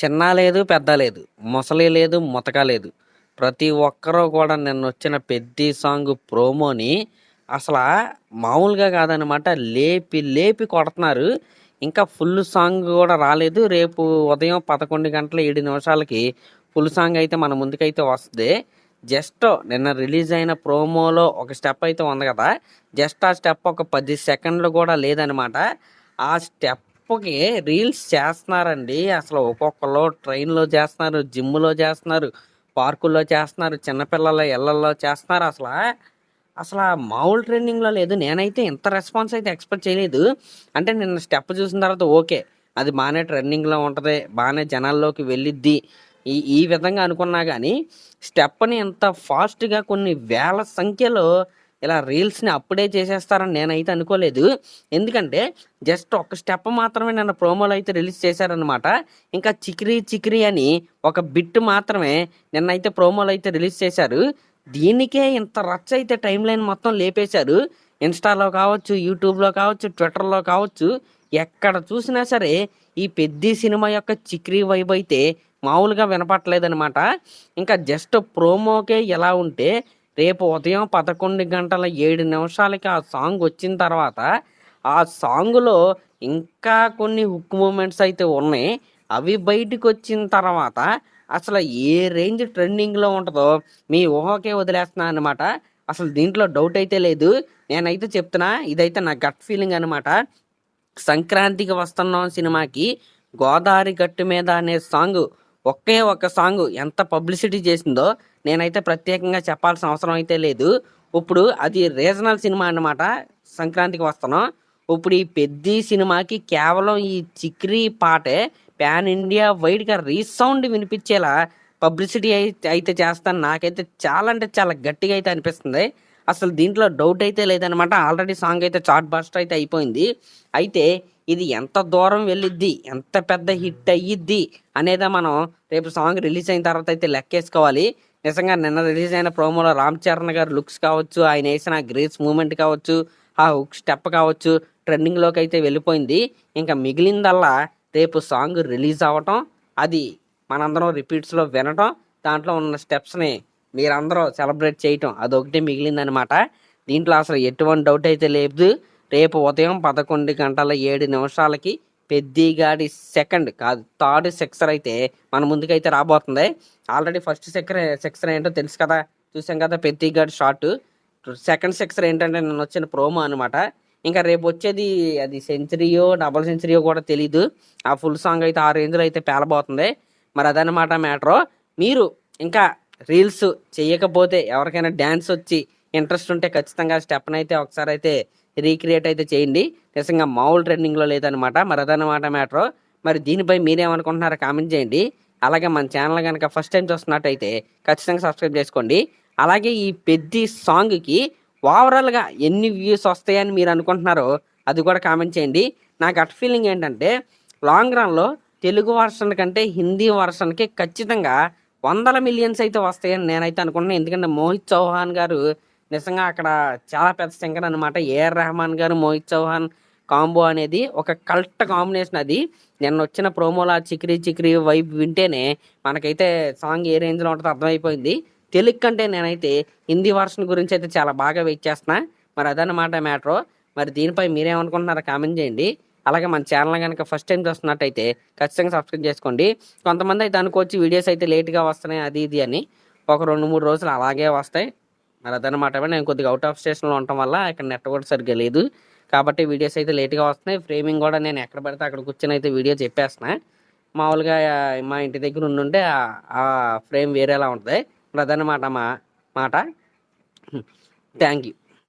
చిన్న లేదు పెద్ద లేదు ముసలి లేదు ముతక లేదు. ప్రతి ఒక్కరూ కూడా నిన్న వచ్చిన పెద్ద సాంగ్ ప్రోమోని అసలు మామూలుగా కాదనమాట లేపి లేపి కొడుతున్నారు. ఇంకా ఫుల్ సాంగ్ కూడా రాలేదు. రేపు ఉదయం పదకొండు గంటల ఏడు నిమిషాలకి ఫుల్ సాంగ్ అయితే మన ముందుకైతే వస్తుంది. జస్ట్ నిన్న రిలీజ్ అయిన ప్రోమోలో ఒక స్టెప్ అయితే ఉంది కదా. జస్ట్ ఆ స్టెప్ ఒక పది సెకండ్లు కూడా లేదనమాట ఆ స్టెప్ గొప్పకి రీల్స్ చేస్తున్నారండి. అసలు ఒక్కొక్కరు ట్రైన్లో చేస్తున్నారు జిమ్లో చేస్తున్నారు పార్కుల్లో చేస్తున్నారు చిన్నపిల్లల ఇళ్ళల్లో చేస్తున్నారు. అసలు అసలు ఆ మామూలు ట్రెండింగ్లో లేదు. నేనైతే ఇంత రెస్పాన్స్ అయితే ఎక్స్పెక్ట్ చేయలేదు. అంటే నిన్న స్టెప్ చూసిన తర్వాత ఓకే అది బాగానే ట్రెండింగ్లో ఉంటుంది బాగానే జనాల్లోకి వెళ్ళిద్ది. ఈ ఈ విధంగా అనుకున్నా కానీ స్టెప్ని ఎంత ఫాస్ట్గా కొన్ని వేల సంఖ్యలో ఇలా రీల్స్ని అప్పుడే చేసేస్తారని నేనైతే అనుకోలేదు. ఎందుకంటే జస్ట్ ఒక స్టెప్ మాత్రమే నిన్న ప్రోమోలో అయితే రిలీజ్ చేశారనమాట ఇంకా చికిరి చిక్రీ అని ఒక బిట్ మాత్రమే నిన్నైతే ప్రోమోలో అయితే రిలీజ్ చేశారు. దీనికే ఇంత రచ్చ అయితే టైం లైన్ మొత్తం లేపేశారు. ఇన్స్టాలో కావచ్చు యూట్యూబ్లో కావచ్చు ట్విట్టర్లో కావచ్చు ఎక్కడ చూసినా సరే ఈ పెద్ద సినిమా యొక్క చిక్రీ వైబ్ అయితే మామూలుగా వినపట్లేదనమాట ఇంకా జస్ట్ ప్రోమోకే ఎలా ఉంటే రేపు ఉదయం పదకొండు గంటల ఏడు నిమిషాలకి ఆ సాంగ్ వచ్చిన తర్వాత ఆ సాంగ్లో ఇంకా కొన్ని హుక్ మూమెంట్స్ అయితే ఉన్నాయి. అవి బయటకు వచ్చిన తర్వాత అసలు ఏ రేంజ్ ట్రెండింగ్లో ఉంటుందో మీ ఊహకే వదిలేస్తున్నా అనమాట అసలు దీంట్లో డౌట్ అయితే లేదు. నేనైతే చెప్తున్నా ఇదైతే నా గట్ ఫీలింగ్ అనమాట సంక్రాంతికి వస్తున్నాం సినిమాకి గోదావరి గట్టు మీద అనే సాంగ్ ఒకే ఒక సాంగ్ ఎంత పబ్లిసిటీ చేసిందో నేనైతే ప్రత్యేకంగా చెప్పాల్సిన అవసరం అయితే లేదు. ఇప్పుడు అది రీజనల్ సినిమా అన్నమాట. సంక్రాంతికి వస్తున్నాం. ఇప్పుడు ఈ పెద్ద సినిమాకి కేవలం ఈ చిక్రీ పాటే పాన్ ఇండియా వైడ్గా రీసౌండ్ వినిపించేలా పబ్లిసిటీ అయితే అయితే చేస్తాను. నాకైతే చాలా అంటే చాలా గట్టిగా అయితే అనిపిస్తుంది. అసలు దీంట్లో డౌట్ అయితే లేదనమాట ఆల్రెడీ సాంగ్ అయితే చార్ట్ బస్టర్ అయితే అయిపోయింది. అయితే ఇది ఎంత దూరం వెళ్ళిద్ది? ఎంత పెద్ద హిట్ అయ్యిద్ది? అనేది మనం రేపు సాంగ్ రిలీజ్ అయిన తర్వాత అయితే లెక్కేసుకోవాలి. నిజంగా నిన్న రిలీజ్ అయిన ప్రోమోలో రామ్ చరణ్ గారు లుక్స్ కావచ్చు ఆయన వేసిన గ్రేస్ మూమెంట్ కావచ్చు ఆ హుక్ స్టెప్ కావచ్చు ట్రెండింగ్లోకి అయితే వెళ్ళిపోయింది. ఇంకా మిగిలిందల్లా రేపు సాంగ్ రిలీజ్ అవ్వటం అది మనందరం రిపీట్స్లో వినటం దాంట్లో ఉన్న స్టెప్స్ని మీరందరూ సెలబ్రేట్ చేయటం అదొకటి మిగిలిందనమాట దీంట్లో అసలు ఎటువంటి డౌట్ అయితే లేదు. రేపు ఉదయం పదకొండు గంటల ఏడు నిమిషాలకి పెద్దిగాడి సెకండ్ కాదు థర్డ్ సెక్సర్ అయితే మన ముందుకైతే రాబోతుంది. ఆల్రెడీ ఫస్ట్ సెక్సర్ సెక్సర్ ఏంటో తెలుసు కదా? చూసాం కదా పెద్దిగాడి షార్ట్ సెకండ్ సెక్సర్ ఏంటంటే నేను వచ్చిన ప్రోమో అనమాట ఇంకా రేపు వచ్చేది అది సెంచరీయో డబల్ సెంచరీయో కూడా తెలీదు. ఆ ఫుల్ సాంగ్ అయితే ఆ రేంజ్లో అయితే పేలబోతుంది. మరి అదనమాట మ్యాటర్. మీరు ఇంకా రీల్స్ చేయకపోతే ఎవరికైనా డ్యాన్స్ వచ్చి ఇంట్రెస్ట్ ఉంటే ఖచ్చితంగా స్టెప్నైతే ఒకసారి అయితే రీక్రియేట్ అయితే చేయండి. నిజంగా మామూలు ట్రెండింగ్లో లేదనమాట మరి అదనమాట మ్యాటర్. మరి దీనిపై మీరేమనుకుంటున్నారో కామెంట్ చేయండి. అలాగే మన ఛానల్ కనుక ఫస్ట్ టైం చూస్తున్నట్టయితే ఖచ్చితంగా సబ్స్క్రైబ్ చేసుకోండి. అలాగే ఈ పెద్ద సాంగ్కి ఓవరాల్గా ఎన్ని వ్యూస్ వస్తాయని మీరు అనుకుంటున్నారో అది కూడా కామెంట్ చేయండి. నాకు అట్ ఫీలింగ్ ఏంటంటే లాంగ్ రన్లో తెలుగు వర్షన్ కంటే హిందీ వర్షన్కి ఖచ్చితంగా వందల మిలియన్స్ అయితే వస్తాయని నేనైతే అనుకుంటున్నాను. ఎందుకంటే మోహిత్ చౌహాన్ గారు నిజంగా అక్కడ చాలా పెద్ద సింగర్ అనమాట ఏఆర్ రెహమాన్ గారు మోహిత్ చౌహాన్ కాంబో అనేది ఒక కల్ట్ కాంబినేషన్ అది. నిన్న వచ్చిన ప్రోమోలో ఆ చిక్రీ చిక్రీ వైబ్ వింటేనే మనకైతే సాంగ్ ఏ రేంజ్లో ఉంటుందో అర్థమైపోయింది. తెలుగు కంటే నేనైతే హిందీ వర్షన్ గురించి అయితే చాలా బాగా వెయిట్ చేస్తున్నా. మరి అదనమాట మ్యాటర్. మరి దీనిపై మీరేమనుకుంటున్నారో కామెంట్ చేయండి. అలాగే మన ఛానల్ కనుక ఫస్ట్ టైం చూస్తున్నట్టయితే ఖచ్చితంగా సబ్స్క్రైబ్ చేసుకోండి. కొంతమంది అయితే అనుకోవచ్చు వీడియోస్ అయితే లేట్గా వస్తున్నాయి అది ఇది అని. ఒక రెండు మూడు రోజులు అలాగే వస్తాయి. మరి అదనమాట నేను కొద్దిగా అవుట్ ఆఫ్ స్టేషన్లో ఉండటం వల్ల ఇక్కడ నెట్ కూడా సరిగ్గా లేదు. కాబట్టి వీడియోస్ అయితే లేట్గా వస్తున్నాయి. ఫ్రేమింగ్ కూడా నేను ఎక్కడ పడితే అక్కడ కూర్చొని అయితే వీడియో చెప్పేస్తున్నా. మామూలుగా మా ఇంటి దగ్గర ఉండుంటే ఆ- ఫ్రేమ్ వేరేలా ఉంటుంది. మరి అదనమాట మా మాట. Thank you